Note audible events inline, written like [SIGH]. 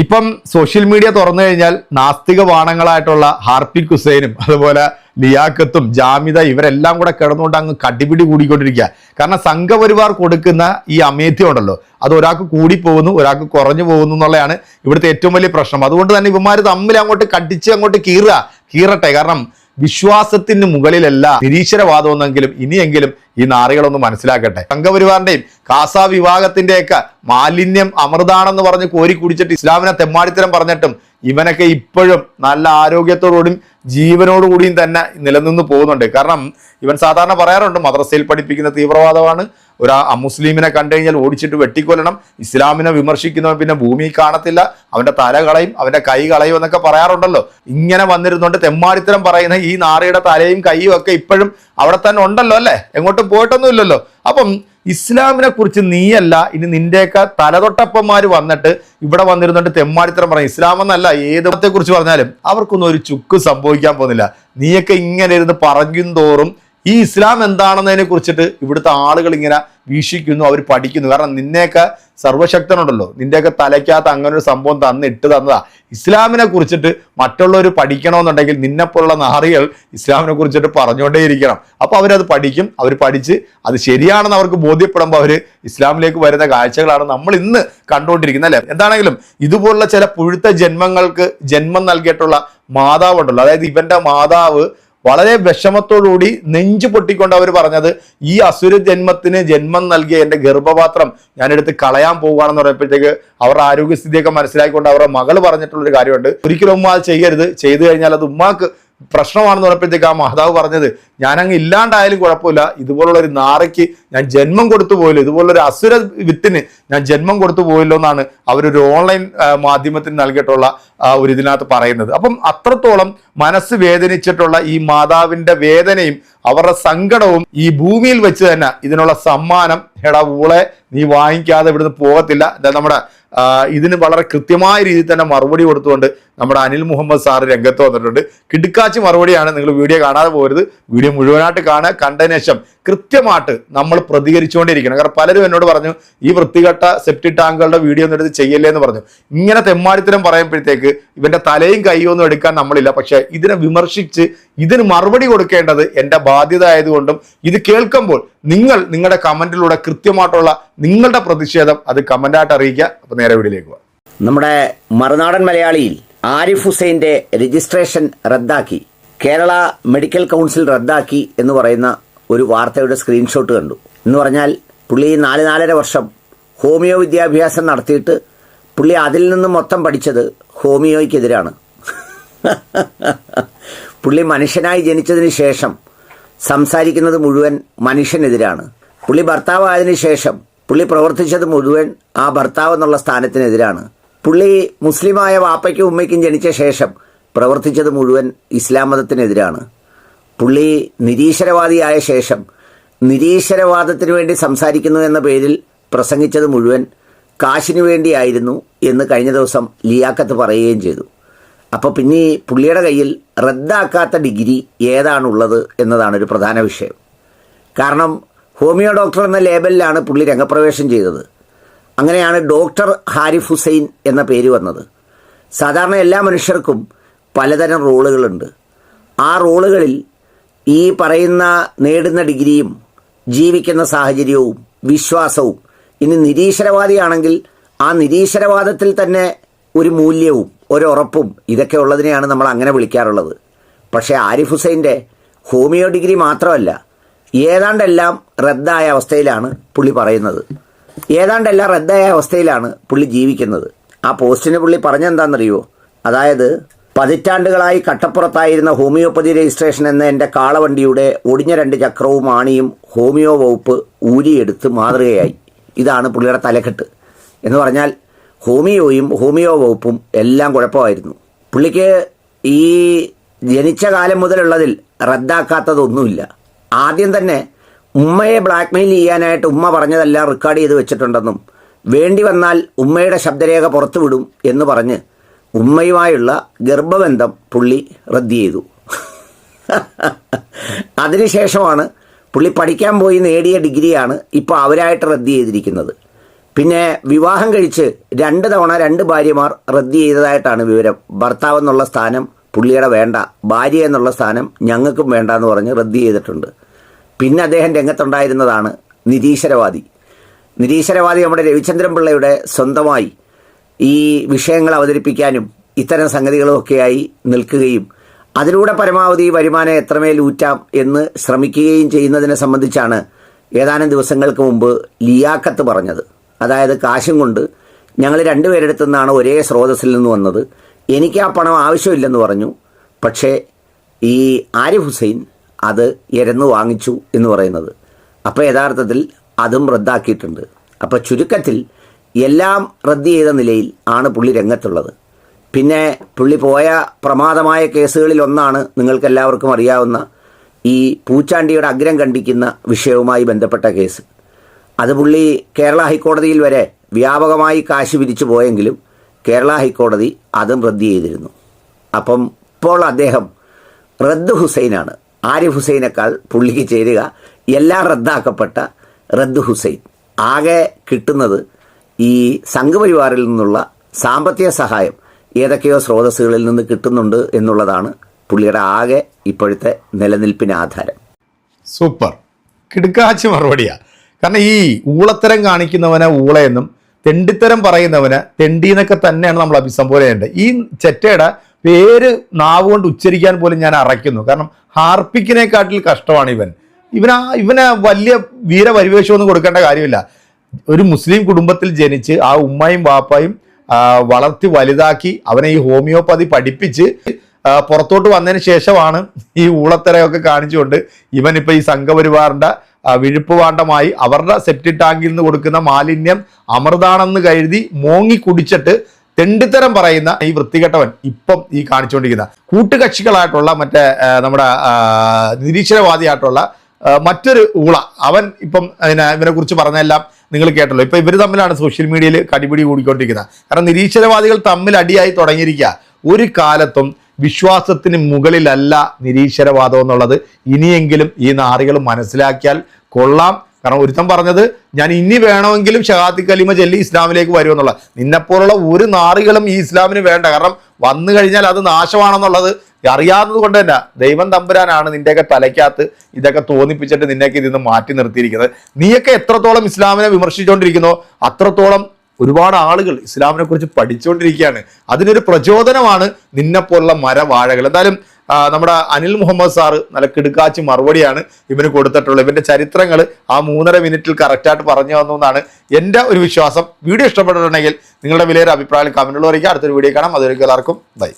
ഇപ്പം social media തുറന്നു കഴിഞ്ഞാൽ നാസ്തിക വാണങ്ങളായിട്ടുള്ള ഹാർപ്പിക് ഹുസൈനും അതുപോലെ ലിയാക്കത്തും ജാമിത ഇവരെല്ലാം കൂടെ കിടന്നുകൊണ്ട് അങ്ങ് കടിപിടി കൂടിക്കൊണ്ടിരിക്കുക. കാരണം സംഘപരിവാർ കൊടുക്കുന്ന ഈ അമേധ്യം ഉണ്ടല്ലോ അത് ഒരാൾക്ക് കൂടി പോകുന്നു ഒരാൾക്ക് കുറഞ്ഞു പോകുന്നു എന്നുള്ളതാണ് ഇവിടുത്തെ ഏറ്റവും വലിയ പ്രശ്നം. അതുകൊണ്ട് തന്നെ ഇവന്മാർ തമ്മിൽ അങ്ങോട്ട് കടിച്ച് അങ്ങോട്ട് കീറുക കീറട്ടെ. കാരണം വിശ്വാസത്തിന് മുകളിലല്ല നിരീശ്വരവാദം എന്നെങ്കിലും ഇനിയെങ്കിലും ഈ നാറികളൊന്ന് മനസ്സിലാക്കട്ടെ. സംഘപരിവാറിന്റെയും കാസ വിഭാഗത്തിന്റെയൊക്കെ മാലിന്യം അമൃതാണെന്ന് പറഞ്ഞ് കോരി കുടിച്ചിട്ട് ഇസ്ലാമിനെ തെമ്മാടിത്തരം പറഞ്ഞിട്ടും ഇവനൊക്കെ ഇപ്പോഴും നല്ല ആരോഗ്യത്തോടുകൂടിയും ജീവനോടുകൂടിയും തന്നെ നിലനിന്ന് പോകുന്നുണ്ട്. കാരണം ഇവൻ സാധാരണ പറയാറുണ്ട് മദ്രസയിൽ പഠിപ്പിക്കുന്ന തീവ്രവാദമാണ് ഒരു അമുസ്ലിമിനെ കണ്ടു കഴിഞ്ഞാൽ ഓടിച്ചിട്ട് വെട്ടിക്കൊല്ലണം. ഇസ്ലാമിനെ വിമർശിക്കുന്നവൻ പിന്നെ ഭൂമി കാണത്തില്ല. അവന്റെ തല കളയും അവന്റെ കൈ കളയും എന്നൊക്കെ പറയാറുണ്ടല്ലോ. ഇങ്ങനെ വന്നിരുന്നുകൊണ്ട് തെമ്മാടിത്തരം പറയുന്ന ഈ നാറിയുടെ തലയും കൈയും ഒക്കെ ഇപ്പോഴും അവിടെ തന്നെ ഉണ്ടല്ലോ അല്ലേ? എങ്ങോട്ടും പോയിട്ടൊന്നും ഇല്ലല്ലോ അപ്പം ഇസ്ലാമിനെ കുറിച്ച് നീയല്ല ഇനി നിന്റെയൊക്കെ തലതൊട്ടപ്പന്മാർ വന്നിട്ട് ഇവിടെ വന്നിരുന്നുണ്ട് തെമ്മാടിത്തരം പറയും. ഇസ്ലാം എന്നല്ല ഏതത്തെ കുറിച്ച് പറഞ്ഞാലും അവർക്കൊന്നും ഒരു ചുക്ക് സംഭവിക്കാൻ പോകുന്നില്ല. നീയൊക്കെ ഇങ്ങനെ ഇരുന്ന് പറയും തോറും ഈ ഇസ്ലാം എന്താണെന്നതിനെ കുറിച്ചിട്ട് ഇവിടുത്തെ ആളുകൾ ഇങ്ങനെ വീക്ഷിക്കുന്നു അവർ പഠിക്കുന്നു. കാരണം നിന്നെയൊക്കെ സർവശക്തനുണ്ടല്ലോ നിന്റെയൊക്കെ തലയ്ക്കകത്ത് അങ്ങനെ ഒരു സംഭവം തന്നിട്ട് തന്നതാ. ഇസ്ലാമിനെ കുറിച്ചിട്ട് മറ്റുള്ളവർ പഠിക്കണമെന്നുണ്ടെങ്കിൽ നിന്നെപ്പോലുള്ള നാറികൾ ഇസ്ലാമിനെ കുറിച്ചിട്ട് പറഞ്ഞുകൊണ്ടേയിരിക്കണം. അപ്പോൾ അവരത് പഠിക്കും അവർ പഠിച്ച് അത് ശരിയാണെന്ന് അവർക്ക് ബോധ്യപ്പെടുമ്പോൾ അവർ ഇസ്ലാമിലേക്ക് വരുന്ന കാഴ്ചകളാണ് നമ്മൾ ഇന്ന് കണ്ടുകൊണ്ടിരിക്കുന്നത് അല്ലേ? എന്താണെങ്കിലും ഇതുപോലുള്ള ചില പുഴുത്ത ജന്മങ്ങൾക്ക് ജന്മം നൽകിയിട്ടുള്ള മാതാവുണ്ടല്ലോ. അതായത് ഇവന്റെ മാതാവ് വളരെ വിഷമത്തോടുകൂടി നെഞ്ചു പൊട്ടിക്കൊണ്ട് അവർ പറഞ്ഞത് ഈ അസുര ജന്മത്തിന് ജന്മം നൽകിയ എന്റെ ഗർഭപാത്രം ഞാനെടുത്ത് കളയാൻ പോവുകയാണെന്ന് പറയുമ്പോഴത്തേക്ക് അവരുടെ ആരോഗ്യസ്ഥിതിയൊക്കെ മനസ്സിലാക്കിക്കൊണ്ട് അവരുടെ മകൾ പറഞ്ഞിട്ടുള്ളൊരു കാര്യമുണ്ട്. ഒരിക്കലും ഉമ്മ അത് ചെയ്യരുത്. ചെയ്തു കഴിഞ്ഞാൽ അത് ഉമ്മാക്ക് പ്രശ്നമാണെന്ന് പറഞ്ഞപ്പോഴത്തേക്ക് ആ മാതാവ് പറഞ്ഞത് ഞാനങ്ങ് ഇല്ലാണ്ടായാലും കുഴപ്പമില്ല. ഇതുപോലുള്ള ഒരു നാറയ്ക്ക് ഞാൻ ജന്മം കൊടുത്തു പോയല്ലോ. ഇതുപോലുള്ള ഒരു അസുര വിത്തിന് ഞാൻ ജന്മം കൊടുത്തു പോയല്ലോ എന്നാണ് അവരൊരു ഓൺലൈൻ മാധ്യമത്തിന് നൽകിയിട്ടുള്ള ഒരു ഇതിനകത്ത് പറയുന്നത്. അപ്പം അത്രത്തോളം മനസ്സ് വേദനിച്ചിട്ടുള്ള ഈ മാതാവിന്റെ വേദനയും അവരുടെ സങ്കടവും ഈ ഭൂമിയിൽ വെച്ച് തന്നെ ഇതിനുള്ള സമ്മാനം എടാ ഊളെ നീ വാങ്ങിക്കാതെ ഇവിടുന്ന് പോകത്തില്ല. നമ്മുടെ ഇതിന് വളരെ കൃത്യമായ രീതിയിൽ തന്നെ മറുപടി കൊടുത്തുകൊണ്ട് നമ്മുടെ അനിൽ മുഹമ്മദ് സാർ രംഗത്ത് വന്നിട്ടുണ്ട്. കിടുക്കാച്ചി മറുപടിയാണ് നിങ്ങൾ വീഡിയോ കാണാതെ പോരുത്. വീഡിയോ മുഴുവനായിട്ട് കാണുക കണ്ടതിന് ശേഷം കൃത്യമായിട്ട് നമ്മൾ പ്രതികരിച്ചുകൊണ്ടിരിക്കണം. കാരണം പലരും എന്നോട് പറഞ്ഞു ഈ വൃത്തികെട്ട സെപ്റ്റി ടാങ്കുകളുടെ വീഡിയോ ഒന്നും എടുത്ത് ചെയ്യല്ലേ എന്ന് പറഞ്ഞു. ഇങ്ങനെ തെമ്മാടിത്തരം പറയുമ്പോഴത്തേക്ക് ഇവന്റെ തലയും കൈയും ഒന്നും എടുക്കാൻ നമ്മളില്ല. പക്ഷെ ഇതിനെ വിമർശിച്ച് ഇതിന് മറുപടി കൊടുക്കേണ്ടത് എന്റെ ബാധ്യത ആയതുകൊണ്ടും ഇത് കേൾക്കുമ്പോൾ നിങ്ങൾ നിങ്ങളുടെ കമന്റിലൂടെ കൃത്യമായിട്ടുള്ള നിങ്ങളുടെ പ്രതിഷേധം അത് കമന്റായിട്ട് അറിയിക്കുക. അപ്പോൾ നേരെ വീഡിയോയിലേക്ക് പോവാം നമ്മുടെ മറുനാടൻ മലയാളിയിൽ ആരിഫ് ഹുസൈന്റെ രജിസ്ട്രേഷൻ റദ്ദാക്കി. കേരള മെഡിക്കൽ കൗൺസിൽ റദ്ദാക്കി എന്ന് പറയുന്ന ഒരു വാർത്തയുടെ സ്ക്രീൻഷോട്ട് കണ്ടു. എന്ന് പറഞ്ഞാൽ പുള്ളി നാല് നാലര വർഷം ഹോമിയോ വിദ്യാഭ്യാസം നടത്തിയിട്ട് പുള്ളി അതിൽ നിന്ന് മൊത്തം പഠിച്ചത് ഹോമിയോയ്ക്കെതിരാണ്. [LAUGHS] പുള്ളി മനുഷ്യനായി ജനിച്ചതിന് ശേഷം സംസാരിക്കുന്നത് മുഴുവൻ മനുഷ്യനെതിരാണ്. പുള്ളി ഭർത്താവായതിനു ശേഷം പുള്ളി പ്രവർത്തിച്ചത് മുഴുവൻ ആ ഭർത്താവ് എന്നുള്ള സ്ഥാനത്തിനെതിരാണ്. പുള്ളി മുസ്ലിമായ വാപ്പയ്ക്കും ഉമ്മയ്ക്കും ജനിച്ച ശേഷം പ്രവർത്തിച്ചത് മുഴുവൻ ഇസ്ലാം മതത്തിനെതിരാണ്. പുള്ളി നിരീശ്വരവാദിയായ ശേഷം നിരീശ്വരവാദത്തിനു വേണ്ടി സംസാരിക്കുന്നു എന്ന പേരിൽ പ്രസംഗിച്ചത് മുഴുവൻ കാശിനു വേണ്ടിയായിരുന്നു എന്ന് കഴിഞ്ഞ ദിവസം ലിയാക്കത്ത് പറയുകയും ചെയ്തു. അപ്പോൾ പിന്നെ പുള്ളിയുടെ കയ്യിൽ റദ്ദാക്കാത്ത ഡിഗ്രി ഏതാണുള്ളത് എന്നതാണ് ഒരു പ്രധാന വിഷയം. കാരണം ഹോമിയോ ഡോക്ടർ എന്ന ലേബലിലാണ് പുള്ളി രംഗപ്രവേശം ചെയ്തത്. അങ്ങനെയാണ് ഡോക്ടർ ഹാരിഫ് ഹുസൈൻ എന്ന പേര് വന്നത്. സാധാരണ എല്ലാ മനുഷ്യർക്കും പലതരം റോളുകളുണ്ട്. ആ റോളുകളിൽ ഈ പറയുന്ന നേടുന്ന ഡിഗ്രിയും ജീവിക്കുന്ന സാഹചര്യവും വിശ്വാസവും ഇനി നിരീശ്വരവാദിയാണെങ്കിൽ ആ നിരീശ്വരവാദത്തിൽ തന്നെ ഒരു മൂല്യവും ഒരു ഉറപ്പും ഇതൊക്കെ ഉള്ളതിനെയാണ് നമ്മൾ അങ്ങനെ വിളിക്കാറുള്ളത്. പക്ഷേ ആരിഫ് ഹുസൈന്റെ ഹോമിയോ ഡിഗ്രി മാത്രമല്ല ഏതാണ്ടെല്ലാം റദ്ദായ അവസ്ഥയിലാണ് പുള്ളി പറയുന്നത്. ഏതാണ്ടെല്ലാം റദ്ദായ അവസ്ഥയിലാണ് പുള്ളി ജീവിക്കുന്നത്. ആ പോസ്റ്റിന് പുള്ളി പറഞ്ഞെന്താണെന്നറിയോ അതായത് പതിറ്റാണ്ടുകളായി കട്ടപ്പുറത്തായിരുന്ന ഹോമിയോപ്പതി രജിസ്ട്രേഷൻ എന്ന എന്റെ കാളവണ്ടിയുടെ ഒടിഞ്ഞ രണ്ട് ചക്രവും ആണിയും ഹോമിയോ വകുപ്പ് ഊരിയെടുത്ത് മാതൃകയായി. ഇതാണ് പുള്ളിയുടെ തലക്കെട്ട്. എന്ന് പറഞ്ഞാൽ ഹോമിയോയും ഹോമിയോ വകുപ്പും എല്ലാം കുഴപ്പമായിരുന്നു. പുള്ളിക്ക് ഈ ജനിച്ച കാലം മുതലുള്ളതിൽ റദ്ദാക്കാത്തതൊന്നുമില്ല. ആദ്യം തന്നെ ഉമ്മയെ ബ്ലാക്ക്മെയിൽ ചെയ്യാനായിട്ട് ഉമ്മ പറഞ്ഞതെല്ലാം റെക്കോർഡ് ചെയ്ത് വെച്ചിട്ടുണ്ടെന്നും വേണ്ടി വന്നാൽ ഉമ്മയുടെ ശബ്ദരേഖ പുറത്തുവിടും എന്ന് പറഞ്ഞ് ഉമ്മയുമായുള്ള ഗർഭബന്ധം പുള്ളി റദ്ദ് ചെയ്തു. [LAUGHS] അതിനുശേഷമാണ് പുള്ളി പഠിക്കാൻ പോയി നേടിയ ഡിഗ്രിയാണ് ഇപ്പോൾ അവരായിട്ട് റദ്ദ് ചെയ്തിരിക്കുന്നത്. പിന്നെ വിവാഹം കഴിച്ച് രണ്ട് തവണ രണ്ട് ഭാര്യമാർ റദ്ദ് ചെയ്തതായിട്ടാണ് വിവരം. ഭർത്താവ് എന്നുള്ള സ്ഥാനം പുള്ളിയുടെ വേണ്ട ഭാര്യ എന്നുള്ള സ്ഥാനം ഞങ്ങൾക്കും വേണ്ട എന്ന് പറഞ്ഞ് റദ്ദ് ചെയ്തിട്ടുണ്ട്. പിന്നെ അദ്ദേഹം രംഗത്തുണ്ടായിരുന്നതാണ് നിരീശ്വരവാദി. നിരീശ്വരവാദി നമ്മുടെ രവിചന്ദ്രൻ പിള്ളയുടെ സ്വന്തമായി ഈ വിഷയങ്ങൾ അവതരിപ്പിക്കാനും ഇത്തരം സംഗതികളുമൊക്കെയായി നിൽക്കുകയും അതിലൂടെ പരമാവധി വരുമാനം എത്രമേൽ ഊറ്റാം എന്ന് ശ്രമിക്കുകയും ചെയ്യുന്നതിനെ സംബന്ധിച്ചാണ് ഏതാനും ദിവസങ്ങൾക്ക് മുമ്പ് ലിയാക്കത്ത് പറഞ്ഞത്. അതായത് കാശും കൊണ്ട് ഞങ്ങൾ രണ്ടുപേരെടുത്തു നിന്നാണ് ഒരേ സ്രോതസ്സിൽ നിന്ന് വന്നത്. എനിക്ക് ആ പണം ആവശ്യമില്ലെന്ന് പറഞ്ഞു. പക്ഷേ ഈ ആരിഫ് ഹുസൈൻ അത് എരന്ന് വാങ്ങിച്ചു എന്ന് പറയുന്നത്. അപ്പോൾ യഥാർത്ഥത്തിൽ അതും റദ്ദാക്കിയിട്ടുണ്ട്. അപ്പോൾ ചുരുക്കത്തിൽ എല്ലാം റദ്ദ് ചെയ്ത നിലയിൽ ആണ് പുള്ളി രംഗത്തുള്ളത്. പിന്നെ പുള്ളി പോയ പ്രമാദമായ കേസുകളിൽ ഒന്നാണ് നിങ്ങൾക്കെല്ലാവർക്കും അറിയാവുന്ന ഈ പൂച്ചാണ്ടിയുടെ അഗ്രം കണ്ടിക്കുന്ന വിഷയവുമായി ബന്ധപ്പെട്ട കേസ്. അത് പുള്ളി കേരള ഹൈക്കോടതിയിൽ വരെ വ്യാപകമായി കാശ് പിരിച്ചു പോയെങ്കിലും കേരള ഹൈക്കോടതി അതും റദ്ദ് ചെയ്തിരുന്നു. അപ്പം ഇപ്പോൾ അദ്ദേഹം റദ്ദ് ഹുസൈനാണ്. ആരിഫ് ഹുസൈനേക്കാൾ പുള്ളിക്ക് ചേരുക എല്ലാം റദ്ദാക്കപ്പെട്ട റദ്ദ് ഹുസൈൻ. ആകെ കിട്ടുന്നത് ഈ സംഘപരിവാറിൽ നിന്നുള്ള സാമ്പത്തിക സഹായം ഏതൊക്കെയോ സ്രോതസ്സുകളിൽ നിന്ന് കിട്ടുന്നുണ്ട് എന്നുള്ളതാണ് പുള്ളിയുടെ ആകെ ഇപ്പോഴത്തെ നിലനിൽപ്പിന് ആധാരം. സൂപ്പർ. കിടുക്കാച്ചി മറുപടിയാണ് കാരണം ഈ ഊളത്തരം കാണിക്കുന്നവനെ ഊളയെന്നും തെണ്ടിത്തരം പറയുന്നവന് തെണ്ടി എന്നൊക്കെ തന്നെയാണ് നമ്മൾ അഭിസംബോധന ചെയ്യേണ്ടത്. ഈ ചെറ്റയുടെ പേര് നാവ് കൊണ്ട് ഉച്ചരിക്കാൻ പോലും ഞാൻ അറയ്ക്കുന്നു. കാരണം ഹാർപ്പിക്കിനെക്കാട്ടിൽ കഷ്ടമാണ് ഇവൻ. ഇവനാ ഇവന് വലിയ വീരപരിവേഷമൊന്നും കൊടുക്കേണ്ട കാര്യമില്ല. ഒരു മുസ്ലിം കുടുംബത്തിൽ ജനിച്ച് ആ ഉമ്മയും വാപ്പയും വളർത്തി വലുതാക്കി അവനെ ഈ ഹോമിയോപ്പതി പഠിപ്പിച്ച് പുറത്തോട്ട് വന്നതിന് ശേഷമാണ് ഈ ഊളത്തരയൊക്കെ കാണിച്ചുകൊണ്ട് ഇവൻ ഇപ്പൊ ഈ സംഘപരിവാറിന്റെ വിഴുപ്പ് വിഴുപ്പുവാണ്ടമായി അവരുടെ സെപ്റ്റി ടാങ്കിൽ നിന്ന് കൊടുക്കുന്ന മാലിന്യം അമൃതാണെന്ന് കരുതി മോങ്ങി കുടിച്ചിട്ട് തെണ്ടിത്തരം പറയുന്ന ഈ വൃത്തികെട്ടവൻ ഇപ്പം ഈ കാണിച്ചുകൊണ്ടിരിക്കുന്ന കൂട്ടുകക്ഷികളായിട്ടുള്ള മറ്റേ നമ്മുടെ നിരീക്ഷണവാദിയായിട്ടുള്ള മറ്റൊരു ഊള. അവൻ ഇപ്പം അതിനെ ഇവനെ കുറിച്ച് പറഞ്ഞെല്ലാം നിങ്ങൾ കേട്ടല്ലോ. ഇപ്പം ഇവർ തമ്മിലാണ് സോഷ്യൽ മീഡിയയിൽ കടിപിടി കൂടിക്കൊണ്ടിരിക്കുന്നത്. കാരണം നിരീശ്വരവാദികൾ തമ്മിൽ അടിയായി തുടങ്ങിയിരിക്കുക. ഒരു കാലത്തും വിശ്വാസത്തിന് മുകളിലല്ല നിരീശ്വരവാദം എന്നുള്ളത്. ഇനിയെങ്കിലും ഈ നാറികൾ മനസ്സിലാക്കിയാൽ കൊള്ളാം. കാരണം ഒരുത്തൻ പറഞ്ഞത് ഞാൻ ഇനി വേണമെങ്കിലും ഷഹാത്തി കലിമ ചൊല്ലി ഇസ്ലാമിലേക്ക് വരുമെന്നുള്ള നിന്നെപ്പോലുള്ള ഒരു നാറികളും ഈ ഇസ്ലാമിന് വേണ്ട. കാരണം വന്നു കഴിഞ്ഞാൽ അത് നാശമാണെന്നുള്ളത് അറിയാവുന്നത് കൊണ്ട് തന്നെ ദൈവം തമ്പുരാനാണ് നിന്റെയൊക്കെ തലയ്ക്കകത്ത് ഇതൊക്കെ തോന്നിപ്പിച്ചിട്ട് നിന്നെയൊക്കെ ഇതിൽ നിന്ന് മാറ്റി നിർത്തിയിരിക്കുന്നത്. നീയൊക്കെ എത്രത്തോളം ഇസ്ലാമിനെ വിമർശിച്ചുകൊണ്ടിരിക്കുന്നോ? അത്രത്തോളം ഒരുപാട് ആളുകൾ ഇസ്ലാമിനെ കുറിച്ച് പഠിച്ചുകൊണ്ടിരിക്കുകയാണ്. അതിനൊരു പ്രചോദനമാണ് നിന്നെപ്പോലുള്ള മരവാഴകൾ. എന്തായാലും നമ്മുടെ അനിൽ മുഹമ്മദ് സാറ് നല്ല കിടുക്കാച്ചി മറുപടിയാണ് ഇവന് കൊടുത്തിട്ടുള്ളത്. ഇവന്റെ ചരിത്രങ്ങൾ ആ മൂന്നര മിനിറ്റിൽ കറക്റ്റായിട്ട് പറഞ്ഞു തന്നു എന്നാണ് എന്റെ ഒരു വിശ്വാസം. വീഡിയോ ഇഷ്ടപ്പെട്ടിട്ടുണ്ടെങ്കിൽ നിങ്ങളുടെ വിലയേറെ അഭിപ്രായം കമന്റുകൾ അറിയിക്കുക. അടുത്തൊരു വീഡിയോ കാണാം. അതൊരു എല്ലാവർക്കും ബൈ.